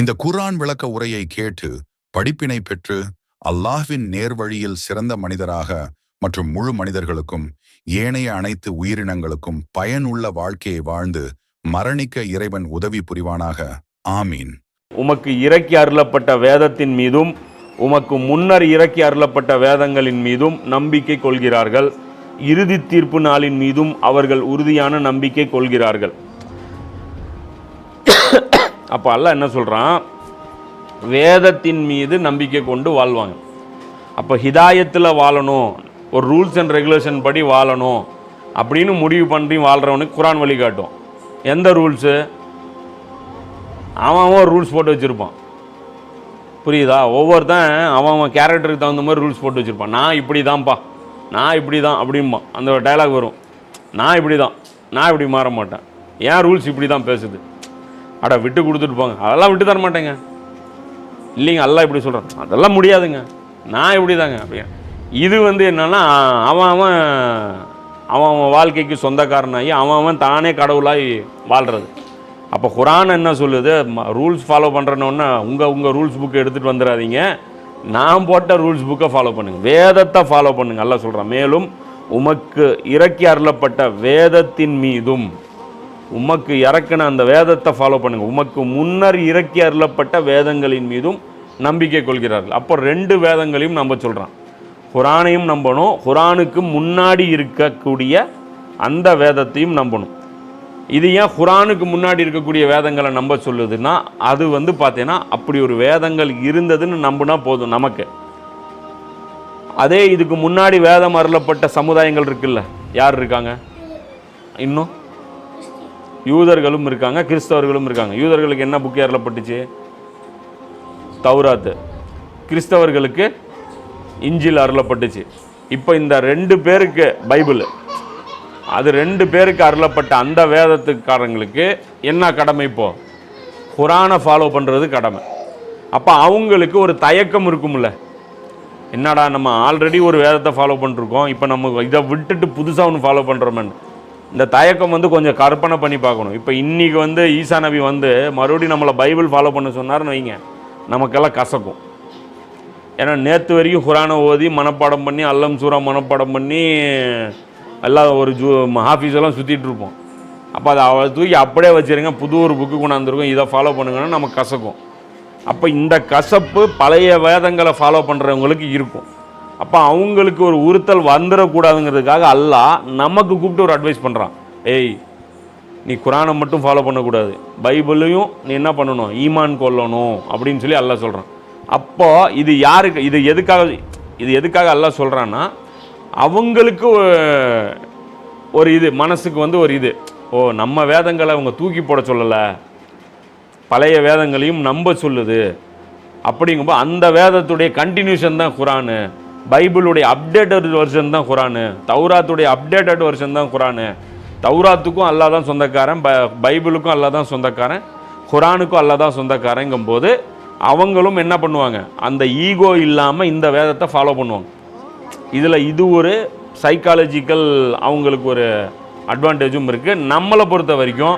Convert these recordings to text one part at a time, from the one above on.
இந்த குர்ஆன் விளக்க உரையை கேட்டு படிப்பினை பெற்று அல்லாஹ்வின் நேர்வழியில் சிறந்த மனிதராக மற்றும் முழு மனிதர்களுக்கும் ஏனைய அனைத்து உயிரினங்களுக்கும் பயனுள்ள வாழ்க்கையை வாழ்ந்து மரணிக்க இறைவன் உதவி புரிவானாக. ஆமீன். உமக்கு இறக்கி அருளப்பட்ட வேதத்தின் மீதும் உமக்கு முன்னர் இறக்கி அருளப்பட்ட வேதங்களின் மீதும் நம்பிக்கை கொள்கிறார்கள். இறுதி தீர்ப்பு நாளின் மீதும் அவர்கள் உறுதியான நம்பிக்கை கொள்கிறார்கள். அப்போ அல்ல என்ன சொல்கிறான் வேதத்தின் மீது நம்பிக்கை கொண்டு வாழ்வாங்க. அப்போ ஹிதாயத்தில் வாழணும் ஒரு ரூல்ஸ் அண்ட் ரெகுலேஷன் படி வாழணும் அப்படின்னு முடிவு பண்ணி வாழ்கிறவனுக்கு குரான் வழிகாட்டும் எந்த ரூல்ஸு? அவன் அவன் ரூல்ஸ் போட்டு வச்சுருப்பான். புரியுதா? ஒவ்வொருத்தன் அவன் அவன் கேரக்டருக்கு தகுந்த மாதிரி ரூல்ஸ் போட்டு வச்சுருப்பான். நான் இப்படி தான்ப்பா நான் இப்படி தான் அப்படிம்பான் அந்த டயலாக் வரும். நான் இப்படி தான் நான் இப்படி மாற மாட்டேன். ஏன் ரூல்ஸ் இப்படி தான் பேசுது. அட விட்டு கொடுத்துட்டு போங்க. அதெல்லாம் விட்டு தர மாட்டேங்க. இல்லைங்க எல்லாம் இப்படி சொல்கிறேன் அதெல்லாம் முடியாதுங்க. நான் இப்படி தாங்க அப்படியே? இது வந்து என்னென்னா அவன் அவன் அவன் அவன் வாழ்க்கைக்கு சொந்தக்காரனாகி அவன் அவன் தானே கடவுளாகி வாழ்கிறது அப்போ குரான் என்ன சொல்லுது? ரூல்ஸ் ஃபாலோ பண்ணுறனோன்னா உங்கள் உங்கள் ரூல்ஸ் புக்கை எடுத்துகிட்டு வந்துடாதீங்க நான் போட்ட ரூல்ஸ் புக்கை ஃபாலோ பண்ணுங்க. வேதத்தை ஃபாலோ பண்ணுங்கள் நல்லா சொல்கிறேன் மேலும் உமக்கு இறக்கி அருளப்பட்ட வேதத்தின் மீதும் உமக்கு இறக்கின அந்த வேதத்தை ஃபாலோ பண்ணுங்க. உமக்கு முன்னர் இறக்கி அருளப்பட்ட வேதங்களின் மீதும் நம்பிக்கை கொள்கிறார்கள். அப்போ ரெண்டு வேதங்களையும் நம்ப சொல்கிறான் குரானையும் நம்பணும் குரானுக்கு முன்னாடி இருக்கக்கூடிய அந்த வேதத்தையும் நம்பணும். இது ஏன் குரானுக்கு முன்னாடி இருக்கக்கூடிய வேதங்களை நம்ப சொல்லுதுன்னா அது வந்து பார்த்தீங்கன்னா அப்படி ஒரு வேதங்கள் இருந்ததுன்னு நம்பினா போதும் நமக்கு. அதே இதுக்கு முன்னாடி வேதம் அருளப்பட்ட சமுதாயங்கள் இருக்குல்ல? யார் இருக்காங்க? இன்னும்? யூதர்களும் இருக்காங்க கிறிஸ்தவர்களும் இருக்காங்க. யூதர்களுக்கு என்ன புக் அருளப்பட்டுச்சு தௌராத்து. கிறிஸ்தவர்களுக்கு இஞ்சில் அருளப்பட்டுச்சு இப்போ இந்த ரெண்டு பேருக்கு பைபிள். அது ரெண்டு பேருக்கு அருளப்பட்ட அந்த வேதத்துக்காரங்களுக்கு என்ன கடமை இப்போ? குரானை ஃபாலோ பண்ணுறது கடமை. அப்போ அவங்களுக்கு ஒரு தயக்கம் இருக்கும்ல. என்னடா நம்ம ஆல்ரெடி ஒரு வேதத்தை ஃபாலோ பண்ணிருக்கோம். இப்போ நம்ம இதை விட்டுட்டு புதுசாக ஒன்று ஃபாலோ பண்ணுறோமேன்னு இந்த தயக்கம் வந்து கொஞ்சம் கற்பனை பண்ணி பார்க்கணும். இப்போ இன்றைக்கி வந்து ஈசா நபி வந்து மறுபடியும் நம்மளை பைபிள் ஃபாலோ பண்ண சொன்னார்னு வைங்க. நமக்கெல்லாம் கசக்கும். ஏன்னா நேற்று வரைக்கும் குரானை ஓதி மனப்பாடம் பண்ணி அல்லம் சூறா மனப்பாடம் பண்ணி எல்லாம் ஒரு ஜூ ஹாஃபீஸ் எல்லாம் சுற்றிட்டு இருப்போம். அப்போ அதை அவ தூக்கி அப்படியே வச்சிருங்க. புது ஒரு புக்கு கொண்டாந்துருக்கோம். இதை ஃபாலோ பண்ணுங்கன்னா நமக்கு கசக்கும். அப்போ இந்த கசப்பு பழைய வேதங்களை ஃபாலோ பண்ணுறவங்களுக்கு இருக்கும். அப்போ அவங்களுக்கு ஒரு உறுத்தல் வந்துடக்கூடாதுங்கிறதுக்காக அல்லாஹ் நமக்கு கூப்பிட்டு ஒரு அட்வைஸ் பண்ணுறான் ஏய் நீ குரானை மட்டும் ஃபாலோ பண்ணக்கூடாது. பைபிளையும் நீ என்ன பண்ணணும்? ஈமான் கொல்லணும் அப்படின்னு சொல்லி அல்லாஹ் சொல்கிறான் அப்போது இது யாருக்கு இது எதுக்காக இது எதுக்காக அல்லாஹ் சொல்கிறான்னா அவங்களுக்கு ஒரு இது மனசுக்கு வந்து ஒரு இது. ஓ நம்ம வேதங்களை அவங்க தூக்கி போட சொல்லலை. பழைய வேதங்களையும் நம்ப சொல்லுது. அப்படிங்கும்போது அந்த வேதத்துடைய கண்டினியூஷன் தான் குரானு. பைபிளுடைய அப்டேட்டட் வெர்ஷன் தான் குரானு தௌராத்துடைய அப்டேட்டட் வெர்ஷன் தான் குரானு. தௌராத்துக்கும் அல்லாஹ் தான் சொந்தக்காரன் ப பைபிளுக்கும் அல்லாஹ் தான் சொந்தக்காரன் குரானுக்கும் அல்லா தான் சொந்தக்காரங்கும்போது அவங்களும் என்ன பண்ணுவாங்க? அந்த ஈகோ இல்லாமல் இந்த வேதத்தை ஃபாலோ பண்ணுவாங்க. இதில் இது ஒரு சைக்காலஜிக்கல் அவங்களுக்கு ஒரு அட்வான்டேஜும் இருக்குது நம்மளை பொறுத்த வரைக்கும்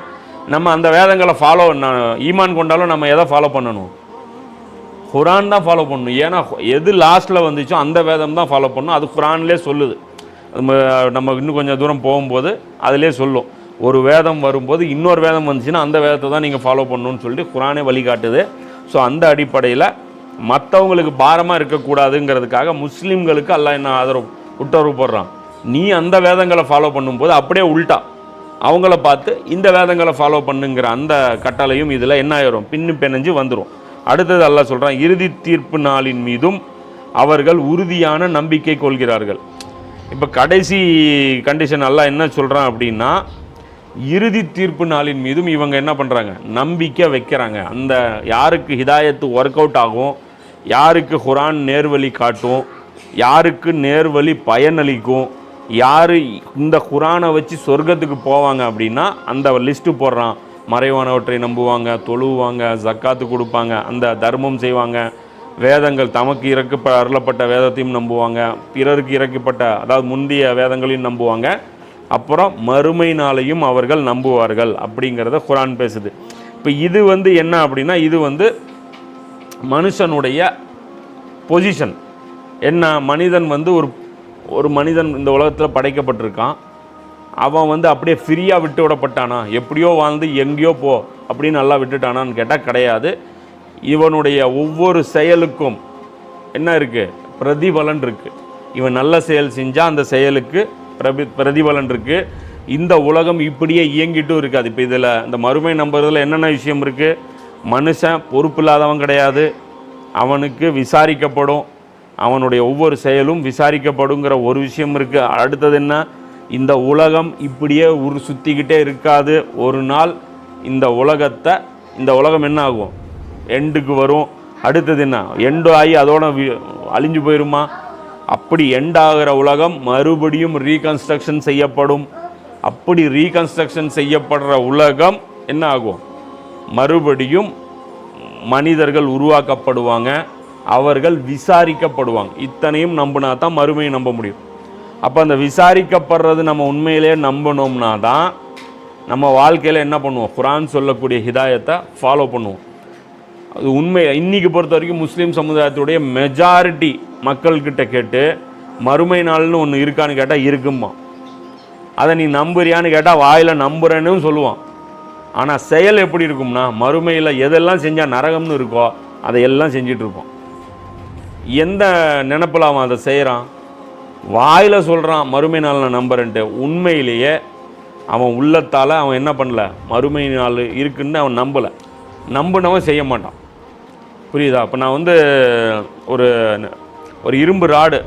நம்ம அந்த வேதங்களை ஃபாலோ ஈமான் கொண்டாலும் நம்ம எதை ஃபாலோ பண்ணணும்? குரான் தான் ஃபாலோ பண்ணணும். ஏன்னா எது லாஸ்ட்டில் வந்துச்சோ அந்த வேதம் தான் ஃபாலோ பண்ணணும். அது குரான்லே சொல்லுது. நம்ம நம்ம இன்னும் கொஞ்சம் தூரம் போகும்போது அதிலே சொல்லும். ஒரு வேதம் வரும்போது இன்னொரு வேதம் வந்துச்சுன்னா அந்த வேதத்தை தான் நீங்கள் ஃபாலோ பண்ணணும்னு சொல்லிட்டு குரானே வழிகாட்டுது. ஸோ அந்த அடிப்படையில் மற்றவங்களுக்கு பாரமாக இருக்கக்கூடாதுங்கிறதுக்காக முஸ்லீம்களுக்கு எல்லாம் என்ன ஆதரவு உத்தரவு போடுறான். நீ அந்த வேதங்களை ஃபாலோ பண்ணும்போது அப்படியே உல்ட்டா அவங்கள பார்த்து இந்த வேதங்களை ஃபாலோ பண்ணுங்கிற அந்த கட்டளையும் இதில் என்ன ஆயிரும்? பின்னு பிணைஞ்சு வந்துடும் அடுத்தது அல்லாஹ் சொல்கிறான் இறுதி தீர்ப்பு நாளின் மீதும் அவர்கள் உறுதியான நம்பிக்கை கொள்கிறார்கள். இப்போ கடைசி கண்டிஷன் அல்லாஹ் என்ன சொல்கிறான் அப்படின்னா இறுதி தீர்ப்பு நாளின் மீதும் இவங்க என்ன பண்ணுறாங்க நம்பிக்கை வைக்கிறாங்க. அந்த யாருக்கு ஹிதாயத்து ஒர்க் அவுட் ஆகும் யாருக்கு குரான் நேர்வழி காட்டும் யாருக்கு நேர்வழி பயனளிக்கும் யார் இந்த குரானை வச்சு சொர்க்கத்துக்கு போவாங்க அப்படின்னா அந்த லிஸ்ட்டு போடுறான். மறைவானவற்றை நம்புவாங்க தொழுவாங்க ஜக்காத்து கொடுப்பாங்க அந்த தர்மம் செய்வாங்க. வேதங்கள் தமக்கு இறக்கப்ப அருளப்பட்ட வேதத்தையும் நம்புவாங்க. பிறருக்கு இறக்கப்பட்ட அதாவது முந்தைய வேதங்களையும் நம்புவாங்க. அப்புறம் மறுமை நாளையும் அவர்கள் நம்புவார்கள் அப்படிங்கிறத குரான் பேசுது. இப்போ இது வந்து என்ன அப்படின்னா இது வந்து மனுஷனுடைய பொசிஷன் என்ன மனிதன் வந்து ஒரு ஒரு மனிதன் இந்த உலகத்தில் படைக்கப்பட்டிருக்கான். அவன் வந்து அப்படியே ஃப்ரீயாக விட்டு விடப்பட்டானா? எப்படியோ வாழ்ந்து எங்கேயோ போ அப்படின்னு நல்லா விட்டுட்டானான்னு கேட்டால் கிடையாது. இவனுடைய ஒவ்வொரு செயலுக்கும் என்ன இருக்குது பிரதிபலன் இருக்குது இவன் நல்ல செயல் செஞ்சால் அந்த செயலுக்கு பிரபி பிரதிபலன் இருக்குது இந்த உலகம் இப்படியே இயங்கிட்டும் இருக்காது இப்போ இதில் இந்த மறுமை நம்புறதுல என்னென்ன விஷயம் இருக்குது மனுஷன் பொறுப்பு இல்லாதவன் கிடையாது. அவனுக்கு விசாரிக்கப்படும். அவனுடைய ஒவ்வொரு செயலும் விசாரிக்கப்படுங்கிற ஒரு விஷயம் இருக்குது அடுத்தது என்ன? இந்த உலகம் இப்படியே உரு சுற்றிக்கிட்டே இருக்காது. ஒரு நாள் இந்த உலகத்தை இந்த உலகம் என்ன ஆகும்? எண்டுக்கு வரும். அடுத்தது என்ன? எண்டு ஆகி அதோட வி- அழிஞ்சு போயிருமா? அப்படி எண்ட் ஆகிற உலகம் மறுபடியும் ரீகன்ஸ்ட்ரக்ஷன் செய்யப்படும். அப்படி ரீகன்ஸ்ட்ரக்ஷன் செய்யப்படுற உலகம் என்ன ஆகும்? மறுபடியும் மனிதர்கள் உருவாக்கப்படுவாங்க. அவர்கள் விசாரிக்கப்படுவாங்க. இத்தனையும் நம்பினா தான் மறுமையை நம்ப முடியும். அப்போ அந்த விசாரிக்கப்படுறது நம்ம உண்மையிலேயே நம்பணும்னா தான் நம்ம வாழ்க்கையில் என்ன பண்ணுவோம்? குரான் சொல்லக்கூடிய ஹிதாயத்தை ஃபாலோ பண்ணுவோம். அது உண்மை. இன்றைக்கி பொறுத்த வரைக்கும் முஸ்லீம் சமுதாயத்துடைய மெஜாரிட்டி மக்கள்கிட்ட கேட்டு மறுமை நாள்னு ஒன்று இருக்கான்னு கேட்டால் இருக்குமா அதை நீ நம்புறியான்னு கேட்டால் வாயில் நம்புறேன்னு சொல்லுவான். ஆனால் செயல் எப்படி இருக்கும்னா மறுமையில் எதெல்லாம் செஞ்சால் நரகம்னு இருக்கோ அதையெல்லாம் செஞ்சுட்டு எந்த நினப்பில் அவன் அதை செய்கிறான் வாயில் சொல்கிறான் மறுமை நாள் நான் நம்புறேன்ட்டு. உண்மையிலேயே அவன் உள்ளத்தால் அவன் என்ன பண்ணல? மறுமை நாள் இருக்குன்னு அவன் நம்பலை. நம்பினவன் செய்ய மாட்டான். புரியுதா? இப்போ நான் வந்து ஒரு ஒரு இரும்பு ராடு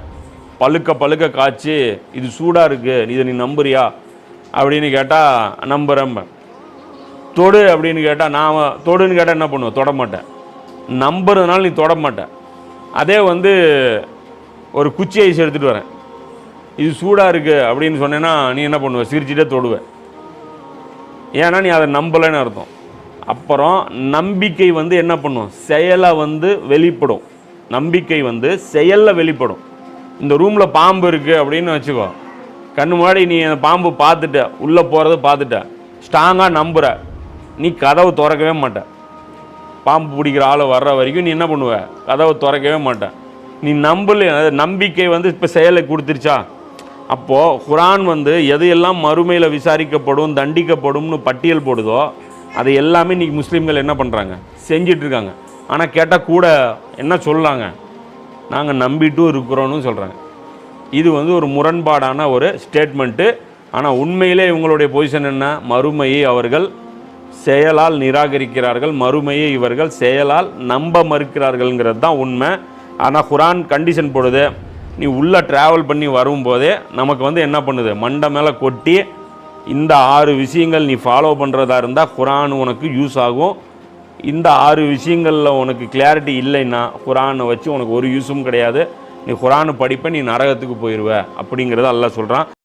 பழுக்க பழுக்க காய்ச்சி இது சூடாக இருக்குது இதை நீ நம்புறியா? அப்படின்னு கேட்டால் நம்புகிறேன் தொடு அப்படின்னு கேட்டால் நான் தொடுன்னு கேட்டால் என்ன பண்ணுவேன்? தொட மாட்டேன். நம்புறதுனால நீ தொட மாட்டேன் அதே வந்து ஒரு குச்சி ஐஸ் எடுத்துகிட்டு வரேன். இது சூடாக இருக்குது அப்படின்னு சொன்னேன்னா நீ என்ன பண்ணுவ? சிரிச்சிட்டே தொடுவ. ஏன்னா நீ அதை நம்பலைன்னு அர்த்தம். அப்புறம் நம்பிக்கை வந்து என்ன பண்ணும்? செயலை வந்து வெளிப்படும். நம்பிக்கை வந்து செயலில் வெளிப்படும். இந்த ரூமில் பாம்பு இருக்குது அப்படின்னு வச்சுக்கோ. கண்ணு முன்னாடி நீ அந்த பாம்பு பார்த்துட்ட. உள்ளே போகிறத பார்த்துட்ட. ஸ்ட்ராங்காக நம்புற. நீ கதவை திறக்கவே மாட்ட. பாம்பு பிடிக்கிற ஆளை வர்ற வரைக்கும் நீ என்ன பண்ணுவ? கதவை திறக்கவே மாட்டேன் நீ நம்பல நம்பிக்கை வந்து இப்போ செயலை கொடுத்துருச்சா? அப்போது குரான் வந்து எதையெல்லாம் மறுமையில் விசாரிக்கப்படும் தண்டிக்கப்படும்னு பட்டியல் போடுதோ அதை எல்லாமே இன்றைக்கி முஸ்லீம்கள் என்ன பண்ணுறாங்க செஞ்சிட்ருக்காங்க. ஆனால் கேட்டால் கூட என்ன சொல்லாங்க? நாங்கள் நம்பிட்டும் இருக்கிறோன்னு சொல்கிறாங்க இது வந்து ஒரு முரண்பாடான ஒரு ஸ்டேட்மெண்ட்டு ஆனால் உண்மையிலே இவங்களுடைய பொசிஷன் என்ன? மறுமையை அவர்கள் செயலால் நிராகரிக்கிறார்கள். மறுமையை இவர்கள் செயலால் நம்ப மறுக்கிறார்கள்ங்கிறது தான் உண்மை. ஆனால் குரான் கண்டிஷன் போடுது. நீ உள்ளே ட்ராவல் பண்ணி வரும்போதே நமக்கு வந்து என்ன பண்ணுது? மண்டை மேலே கொட்டி இந்த ஆறு விஷயங்கள் நீ ஃபாலோ பண்ணுறதா இருந்தால் குரான் உனக்கு யூஸ் ஆகும். இந்த ஆறு விஷயங்களில் உனக்கு கிளாரிட்டி இல்லைன்னா குரானை வச்சு உனக்கு ஒரு யூஸும் கிடையாது. நீ குரானை படிப்ப நீ நரகத்துக்கு போயிடுவ அப்படிங்கிறத எல்லாம் சொல்கிறான்